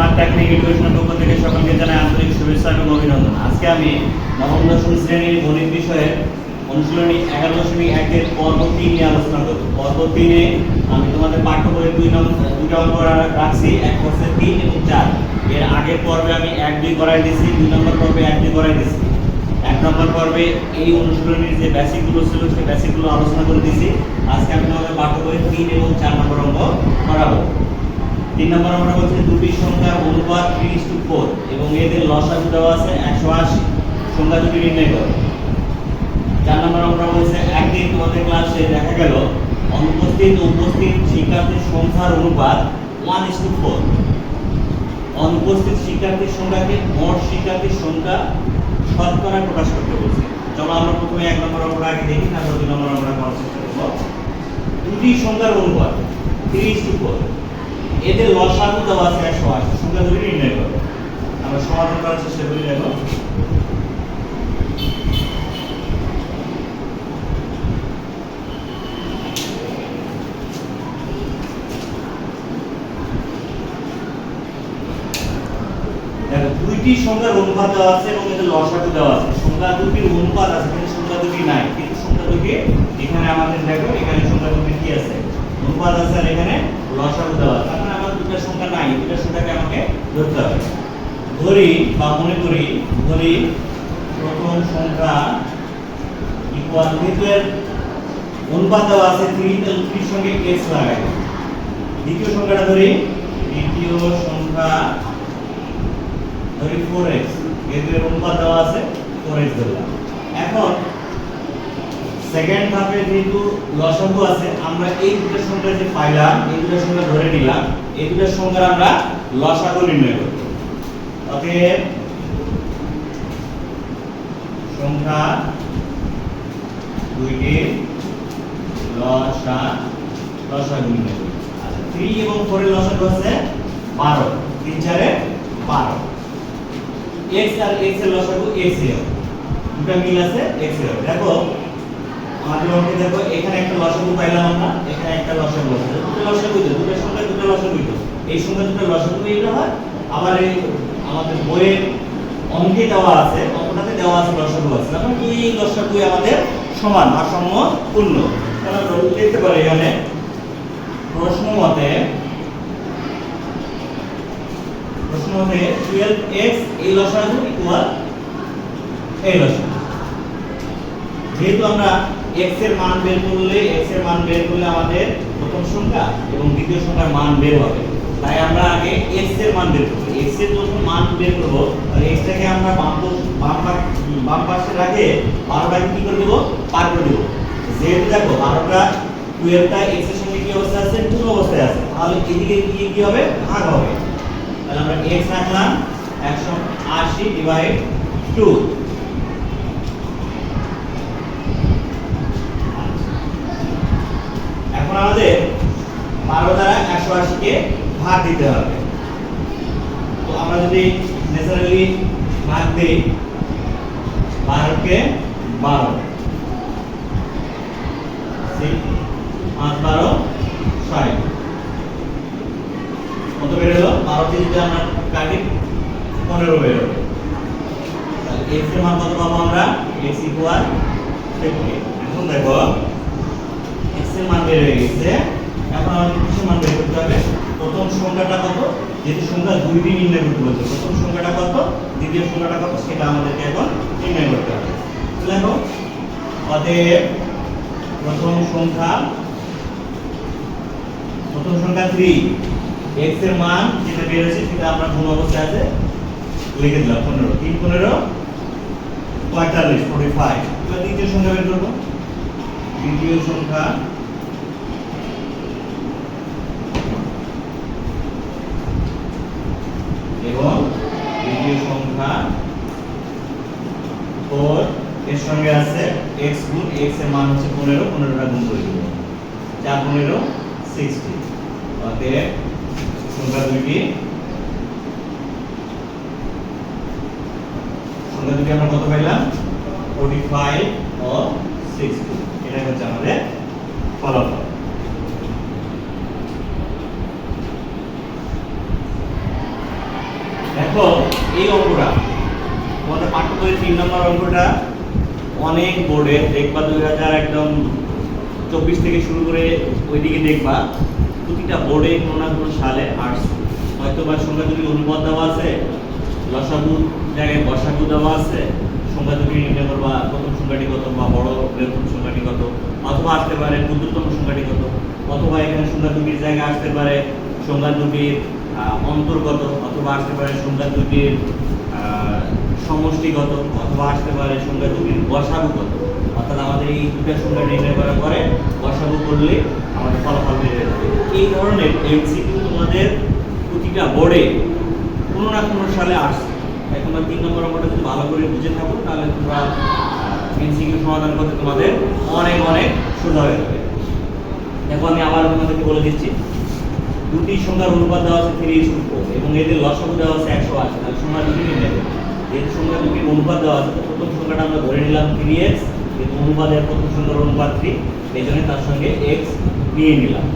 Smart technique এডুকেশনের পক্ষ থেকে সকলকে জানাই আন্তরিক শুভেচ্ছা এবং অভিনন্দন। আজকে আমি নবম, দশম শ্রেণির গণিত বিষয়ের অনুশীলনী এগারো, দশমিক একের পর্ব তিন নিয়ে আলোচনা করব। পর্ব তিনে আমি তোমাদের পাঠ্য বইয়ের দুই নম্বর দুইটা অঙ্ক রাখছি, এক হচ্ছে তিন এবং চার। এর আগের পর্বে আমি এক, দুই করাই দিয়েছি দুই নম্বর পর্বে এক, দুই করাই দিয়েছি এক নম্বর পর্বে এই অনুশীলনীর যে বেসিকগুলো ছিল, সেই বেসিকগুলো আলোচনা করে দিয়েছি আজকে আমি তোমাদের পাঠ্য বইয়ের তিন এবং চার নম্বর অঙ্ক করাবো। তিন নম্বর আমরা বলছি দুটি সংখ্যার অনুপাত ত্রিশ টু ফোর এবং এদের লসাগু দেওয়া আছে একশো আশি। সংখ্যা দুটি নির্ণয় করো। চার নম্বর আমরা বলছে, একদিন তোমাদের ক্লাসে দেখা গেল, অনুপস্থিত উপস্থিত শিক্ষার্থীর সংখ্যার অনুপাত ওয়ান ইস টু ফোর অনুপস্থিত শিক্ষার্থীর সংখ্যাকে মোট শিক্ষার্থীর সংখ্যা শতকরা প্রকাশ করতে বলছে। চলো আমরা প্রথমে এক নম্বর আমরা আগে দেখি, তারপর দুই নম্বর আমরা করার চেষ্টা করব। দুটি সংখ্যার অনুপাত ত্রিশ টু ফোর এদের লসাগু দেওয়া আছে একশো আশি সংখ্যা দুটি নির্ণয় করো। আমরা সমাধান করার চেষ্টা করি, দেখো। দুইটি সংখ্যার অনুপাত দেওয়া আছে এবং এদের লসাগু দেওয়া আছে। সংখ্যা দুটির অনুপাত আছে, কিন্তু সংখ্যা দুটি নাই। কিন্তু সংখ্যা দুটি এখানে আমাদের দেখো, এখানে সংখ্যা কি আছে? অনুপাত আছে আর এখানে লসাগু দেওয়া আছে। তার মানে আমার দুটো সংখ্যা নাই দুটো সংখ্যাকে আমাকে ধরতে হবে। ধরি বা মনে করি, ধরি প্রথম সংখ্যা ইকুয়াল এর অনুপাত দেওয়া আছে থ্রি থ্রির সঙ্গে এক্স লাগাই দ্বিতীয় সংখ্যাটা ধরি, দ্বিতীয় সংখ্যা ধরি ফোর এক্স এদের অনুপাত দেওয়া আছে ফোর এক্স ধরলাম। এখন সেকেন্ড ধাপে যেহেতু লসাগু আছে, আমরা এই দুটো সংখ্যা যে পাইলাম, এই দুটো সংখ্যা ধরে নিলাম, এই দুটো সংখ্যার আমরা লসাগু নির্ণয় করব। অতএব সংখ্যা দুইটির লসা লসাগু নির্ণয় করব। আচ্ছা থ্রি এবং ফোরের লসাগু আছে বারো, তিন চারে বারো। X আর x এর লসাগু x এর দুটো মিল আছে x এর দেখো আমাদের অঙ্কে দেখো, এখানে একটা লসাগু পাইলাম আমরা, এখানে একটা লসাগু আছে দুটো লসাগু তো দুটো সংখ্যা দুটো লসাগু তো এই সংখ্যা দুটো লসাগু এটা হয়, আবার এই আমাদের বইয়ের অঙ্কে দেওয়া আছে, অঙ্কটাতে দেওয়া আছে লসাগু আছে। তার দুই লসাগু আমাদের সমান, ভারসাম্য পূর্ণ। তাহলে দেখতে পারি এখানে, প্রশ্ন মতে প্রশ্ন মতে 12x এই লসাগু ইকুয়াল এই লসাগু যেহেতু আমরা x এর মান বের করলে x এর মান বের করলে আমাদের প্রথম সংখ্যা এবং দ্বিতীয় সংখ্যার মান বের হবে। তাই আমরা আগে x এর মান বের করব। X এর যখন মান বের করব, তাহলে x টাকে আমরা বাম বাম বাম পাশে রাখে 12টাকে কি করে দেব? পার করে দেব। যেহেতু দেখো 12টা 12টা x এর সঙ্গে কি অবস্থা আছে? পূর্ণ অবস্থায় আছে। তাহলে এদিকে গিয়ে কি হবে? ভাগ হবে। তাহলে আমরা x রাখলাম 180 ডিভাইড 2 এখন আমাদের 12 দ্বারা 180 কে ভাগ দিতে হবে। তো আমরা যদি ন্যাচারালি ভাগ দেই 12 কে 12 ঠিক 5 12 60 কত বের 12 তে যদি আমরা কাটি 15 বের হলো তাহলে x এর মান কত পাবো আমরা? x ইকুয়াল এখন দেখো এর মান বের হয়ে গেছে। এখন আমাদের কিসের মান বের করতে হবে। প্রথম সংখ্যাটা কত? যেহেতু সংখ্যা দুইটি নির্ণয় করতে বলছে, প্রথম সংখ্যাটা কত? দ্বিতীয় সংখ্যাটা কত? সেটা আমাদেরকে এখন নির্ণয় করতে হবে। দেখো, অতএব প্রথম সংখ্যা প্রথম সংখ্যা 3 x এর মান যেটা বের হয়েছে, সেটা আমরা কোন অবস্থায় আছে? লিখে দিলাম 15 3 15 45 45 এবার দ্বিতীয় সংখ্যা বের করব। দ্বিতীয় সংখ্যা এবং দ্বিতীয় সংখ্যা ফোর এর সঙ্গে আছে গুণ এর মান হচ্ছে গুণ করে অতএব সংখ্যা সংখ্যা দুটি আমরা কত পাইলাম? ফোর্টি ফাইভ ও সিক্সটি এটা হচ্ছে আমাদের ফলাফল। দেখো, এই অঙ্কটা, তোমাদের পাঠ্য তিন নম্বর অঙ্কটা অনেক বোর্ডে দেখবা দুই হাজার একদম চব্বিশ থেকে শুরু করে ওইদিকে দেখবা, প্রতিটা বোর্ডে কোনো না কোনো সালে আর্টস হয়তো বা সংখ্যা যদি অনুবাদ দেওয়া আছে, লসাগু জায়গায় বসাগু দেওয়া আছে সংখ্যা দুটি নির্ণয় করবা প্রথম সংখ্যাটি কত বা বড় বৃহত্তম সংখ্যাটি কত, অথবা আসতে পারে ক্ষুদ্রতম সংখ্যাটি কত, অথবা এখানে সংখ্যা দুটির জায়গায় আসতে পারে সংখ্যা দুটির অন্তর্গত অথবা আসতে পারে সংখ্যা দুটির সমষ্টিগত অথবা আসতে পারে সংখ্যা দুটির গসাগুগত অর্থাৎ আমাদের এই দুটা সংখ্যা নির্ণয় করার পরে গসাগু করলে আমাদের ফলাফল হয়ে যাবে। এই ধরনের এমসিকিউ তোমাদের প্রতিটা বোর্ডে কোনো না কোনো সালে আসছে। তাই তোমরা তিন নম্বর অঙ্কটা যদি ভালো করে বুঝে থাকো, তাহলে তোমরা এমসিকিউ সমাধান করতে তোমাদের অনেক অনেক সোজা হয়ে যাবে। দেখো আমি আবার তোমাদেরকে বলে দিচ্ছি দুটি সংখ্যার অনুপাত দেওয়া আছে থ্রি ইস এবং এদের লসাগু দেওয়া আছে একশো আশি তাহলে সংখ্যা দুটি নির্ণয় করবে যেহেতু সংখ্যা দুটির অনুপাত দেওয়া আছে প্রথম সংখ্যাটা আমরা ধরে নিলাম থ্রি এক্স কিন্তু অনুপাতের প্রথম সংখ্যার অনুপাত থ্রি এই জন্য তার সঙ্গে এক্স নিয়ে নিলাম।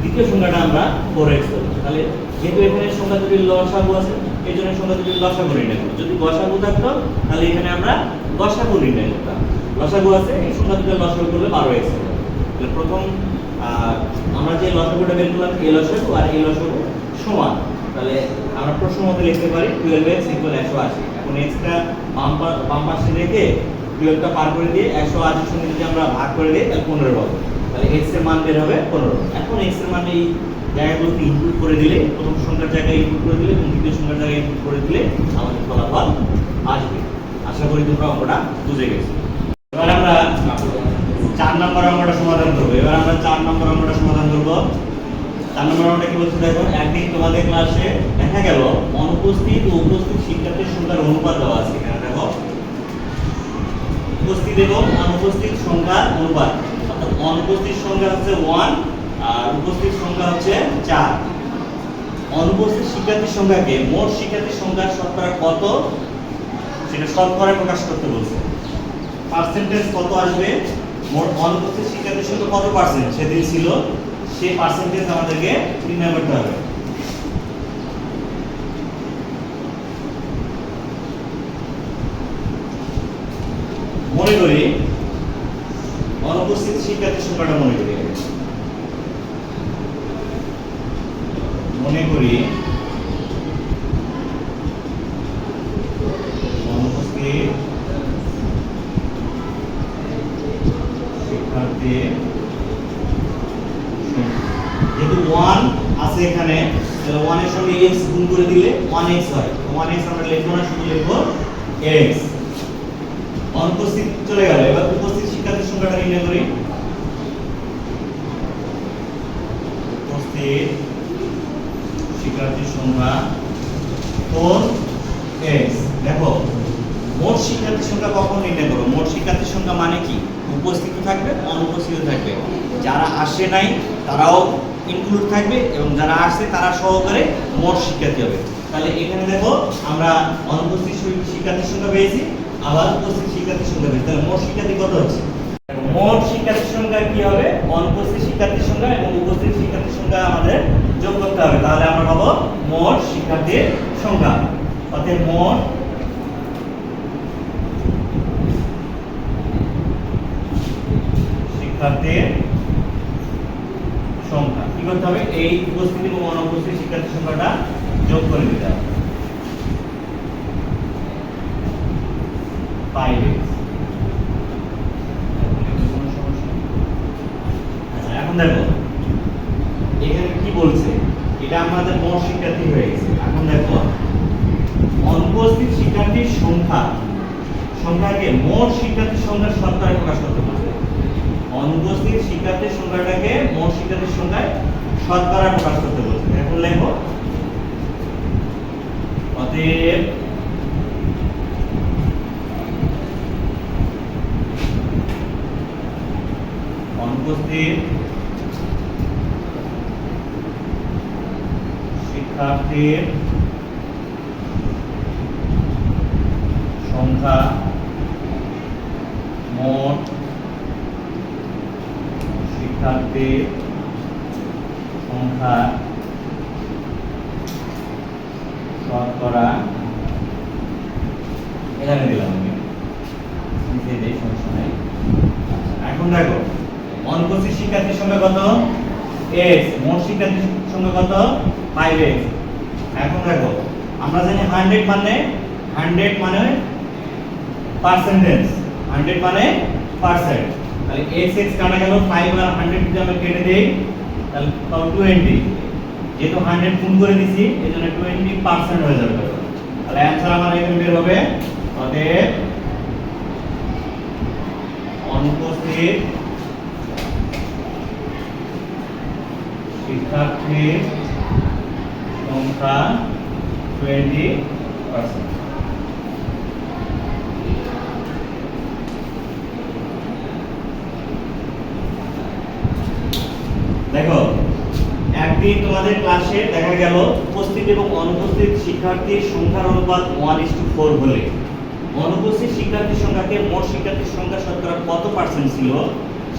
দ্বিতীয় সংখ্যাটা আমরা ফোর এক্স করব তাহলে যেহেতু এখানে সংখ্যা দুটির লসাগু আছে এই জন্য সংখ্যা দুটির লসাগু নির্ণয় করব। যদি গসাগু থাকতো, তাহলে এখানে আমরা গসাগু নির্ণয় করতাম। লসাগু আছে, এই সংখ্যা দুটির লসাগু করলে বারো এক্স হবে। তাহলে প্রথম আমরা যে লসাগুটা বের করলাম এই লসাগু আর এই লসাগু সমান। তাহলে আমরা প্রশ্ন মতো লিখতে পারি টুয়েলভ এক্স ইকুয়াল একশো আশি। এখন এক্সটা বাম বাম পাশে রেখে টুয়েলভটা পার করে দিয়ে একশো আশির সঙ্গে যদি আমরা ভাগ করে দিই, তাহলে পনেরো হবে। তাহলে এক্সের মান বের হবে পনেরো। এখন এক্সের মান এই জায়গাগুলোতে ইনপুট করে দিলে, প্রথম সংখ্যার জায়গায় ইনপুট করে দিলে এবং দ্বিতীয় সংখ্যার জায়গায় ইনপুট করে দিলে আমাদের ফলাফল আসবে। আশা করি তোমরা অঙ্কটা বুঝে গেছো। এবার আমরা নম্বর অঙ্কটা সমাধান করব। এবার আমরা চার নম্বর অঙ্কটা সমাধান করব। চার নম্বর অঙ্কটা কি বলছে? দেখো, একদিন তোমাদের ক্লাসে দেখা গেল, অনুপস্থিত ও উপস্থিত শিক্ষার্থীর সংখ্যার অনুপাত দেওয়া আছে এখানে, দেখো। উপস্থিত এবং অনুপস্থিত সংখ্যার অনুপাত। অর্থাৎ অনুপস্থিত সংখ্যা হচ্ছে ওয়ান আর উপস্থিত সংখ্যা হচ্ছে চার। অনুপস্থিত শিক্ষার্থীর সংখ্যাকে মোট শিক্ষার্থীর সংখ্যার শতকরা কত? সেটা শতকরা প্রকাশ করতে বলছে। পার্সেন্টেজ কত আসবে? মোট অনুপস্থিত শিক্ষার্থীর সংখ্যা কত পার্সেন্ট সেদিন ছিল, সেই পার্সেন্টেজ আমাদেরকে নির্ণয় করতে হবে। মনে করি, অনুপস্থিত শিক্ষার্থীর সংখ্যাটা মনে করি। মনে করি অনুপস্থিত শিক্ষার্থী যেহেতু ওয়ান আছে এখানে তাহলে ওয়ানের সঙ্গে এক্স গুণ করে দিলে ওয়ান এক্স হয় ওয়ান এক্স আমরা লিখব না শুধু লিখব এক্স অনুপস্থিত চলে গেল। এবার উপস্থিত শিক্ষার্থীর সংখ্যাটা নির্ণয় করি। উপস্থিত শিক্ষার্থীর সংখ্যা ফোর এক্স দেখো, মোট শিক্ষার্থীর সংখ্যা কখন নির্ণয় করব? মোট শিক্ষার্থীর সংখ্যা মানে কি? উপস্থিত থাকবে, অনুপস্থিত থাকবে। যারা আসে নাই তারাও ইনক্লুড থাকবে এবং যারা আসছে তারা সহকারে মোট শিক্ষার্থী হবে। তাহলে এখানে দেখো আমরা অনুপস্থিত শিক্ষার্থীর সংখ্যা পেয়েছি, আবার উপস্থিত শিক্ষার্থীর সংখ্যা পেয়েছি। তাহলে মোট শিক্ষার্থী কত হচ্ছে? মোট শিক্ষার্থীর সংখ্যা কি হবে? অনুপস্থিত শিক্ষার্থীর সংখ্যা এবং উপস্থিত শিক্ষার্থীর সংখ্যা আমাদের যোগ করতে হবে। তাহলে আমরা পাবো মোট শিক্ষার্থীর সংখ্যা। অতএব মোট শিক্ষার্থীর করতে হবে, এই উপস্থিত এবং অনুপস্থিত শিক্ষার্থীর সংখ্যাটা যোগ করে দিতে হবে। আচ্ছা এখন দেখো, এখানে কি বলছে? এটা আমাদের মোট শিক্ষার্থী হয়ে গেছে। এখন দেখো, অনুপস্থিত শিক্ষার্থীর সংখ্যা, সংখ্যাকে মোট শিক্ষার্থীর সংখ্যার শতকরা প্রকাশ করতে পারবে। অনুপস্থিত শিক্ষার্থীর সংখ্যাটাকে মোট শিক্ষার্থীর সংখ্যায় শতকরা প্রকাশ করতে বলছে। এখন লেখো অতএব অনুপস্থিত শিক্ষার্থীর সংখ্যা মোট শিক্ষার্থীর সংখ্যা শতকরা এখানে দিলাম আমি। আচ্ছা, এখন দেখো অনুপস্থিত শিক্ষার্থীর সংখ্যা কত? এক্স মোট শিক্ষার্থীর সংখ্যা কত? ফাইভ এক্স এখন দেখো আমরা জানি হান্ড্রেড মানে হান্ড্রেড মানে পার্সেন্টেজ হান্ড্রেড মানে পার্সেন্ট তাহলে এক্স এক্স কাটা গেল ফাইভ আর হান্ড্রেড যদি আমরা কেটে দিই তাহলে পাবো টোয়েন্টি যেহেতু হান্ড্রেড গুণ করে দিছি এই জন্য টোয়েন্টি পার্সেন্ট হয়ে যাবে। তাহলে অ্যান্সার আমার এখানে বের হবে অতএব অনুপস্থিত শিক্ষার্থীর সংখ্যা টোয়েন্টি পার্সেন্ট দেখো, একদিন তোমাদের ক্লাসে দেখা গেল উপস্থিত এবং অনুপস্থিত শিক্ষার্থীর সংখ্যার অনুপাত ওয়ান ইস টু ফোর হলে। অনুপস্থিত শিক্ষার্থীর সংখ্যাকে মোট শিক্ষার্থীর সংখ্যা শতকরা কত পার্সেন্ট ছিল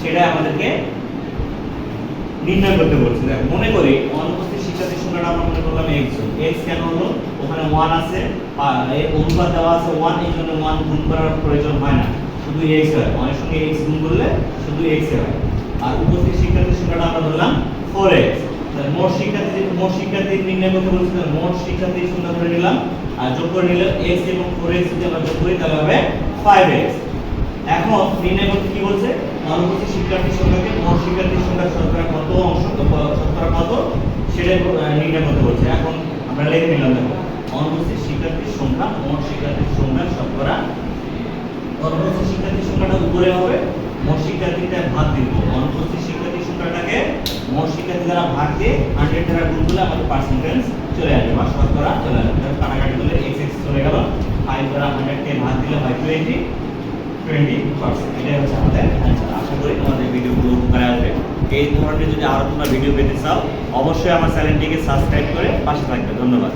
সেটা আমাদেরকে নির্ণয় করতে বলছে। দেখো, মনে করি অনুপস্থিত শিক্ষার্থীর সংখ্যাটা আমরা মনে করলাম এক্স এক্স কেন হলো? ওখানে ওয়ান আছে আর এর অনুপাত দেওয়া আছে ওয়ান এই জন্য ওয়ান গুণ করার প্রয়োজন হয় না। শুধু এক্স হয়। অনেক সঙ্গে এক্স গুণ করলে শুধু এক্স হয়। আর উপস্থিত শিক্ষার্থীর সংখ্যাটা আমরা ধরলাম ফোর এক্স মোট শিক্ষার্থী মোট শিক্ষার্থী নির্ণয় করতে বলছি তাহলে মোট শিক্ষার্থীর সংখ্যা ধরে নিলাম, আর যোগ করে নিলে এক্স এবং ফোর এক্স যদি আমরা যোগ করি, তাহলে হবে ফাইভ এক্স এখন নির্ণয় করতে কি বলছে? অনুপস্থিত শিক্ষার্থীর সংখ্যাকে মোট শিক্ষার্থীর সংখ্যা শতকরা কত অংশ, শতকরা কত? সেটা নির্ণয় করতে বলছে। এখন আমরা লিখে নিলাম, দেখো, অনুপস্থিত শিক্ষার্থীর সংখ্যা, মোট শিক্ষার্থীর সংখ্যা শতকরা অনুপস্থিত শিক্ষার্থীর সংখ্যাটা উপরে হবে, মোট শিক্ষার্থীটা ভাগ দিব অনুপস্থিত শিক্ষার্থীর সংখ্যাটাকে মোট শিক্ষার্থী দ্বারা ভাগ দিয়ে হান্ড্রেড দ্বারা গুণ করলে আমাদের পার্সেন্টেজ চলে আসবে। বা শতকরা চলে আসবে। তাহলে কাটাকাটি করলে এক্স এক্স চলে গেল। ফাইভ দ্বারা হান্ড্রেডকে ভাগ দিলে হয় টোয়েন্টি টোয়েন্টি পার্সেন্ট এটাই হচ্ছে আমাদের অ্যান্সার আশা করি তোমাদের ভিডিওগুলো উপকারে আসবে। এই ধরনের যদি আরও তোমরা ভিডিও পেতে চাও, অবশ্যই আমার চ্যানেলটিকে সাবস্ক্রাইব করে পাশে থাকবে। ধন্যবাদ।